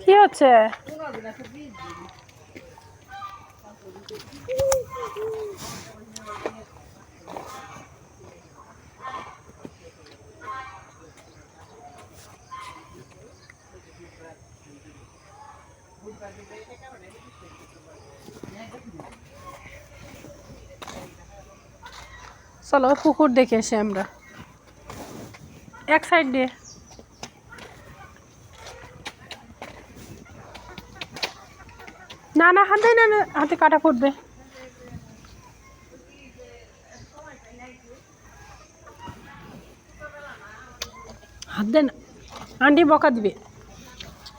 কি হচ্ছে? চলো পুকুর দেখে এসে আমরা। এক সাইড দিয়ে। না না, হাতে না হাতে কাটা পড়বে হাত দে না। আন্টি বকা দিবে।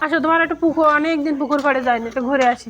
আসো, তোমার একটা পুকুর অনেক দিন পুকুর পাড়ে যায়নি একটু ঘুরে আসি।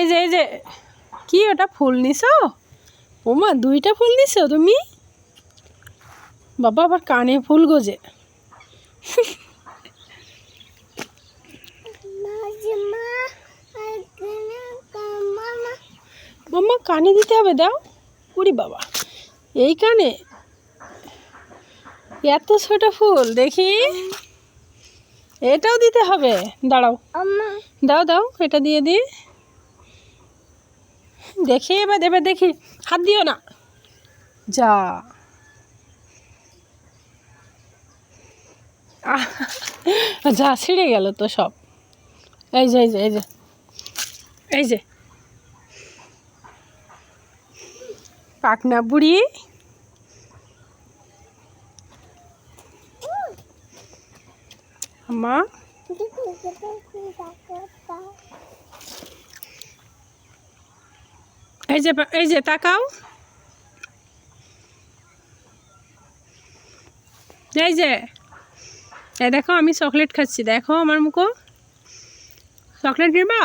এই যে এই যে। কি ওটা ফুল নিছো? ওমা দুইটা ফুল নিছো তুমি? বাবা আবার কানে ফুল গোজে। মাম্মা কানে দিতে হবে দাও। উড়ি বাবা এই কানে। এত ছোট ফুল দেখি। এটাও দিতে হবে দাঁড়াও। দাও দাও এটা দিয়ে দিই দেখি, এবার এবার দেখি। হাত দিও না। যা। যা, ছিঁড়ে গেল তো সব। এই যে এই যে এই যে। এই যে। পাকনা বুড়ি। মা। এই যে এই যে, তাকাও। এই যে দেখো আমি চকলেট খাচ্ছি, দেখো আমার মুখো। চকলেট নিবা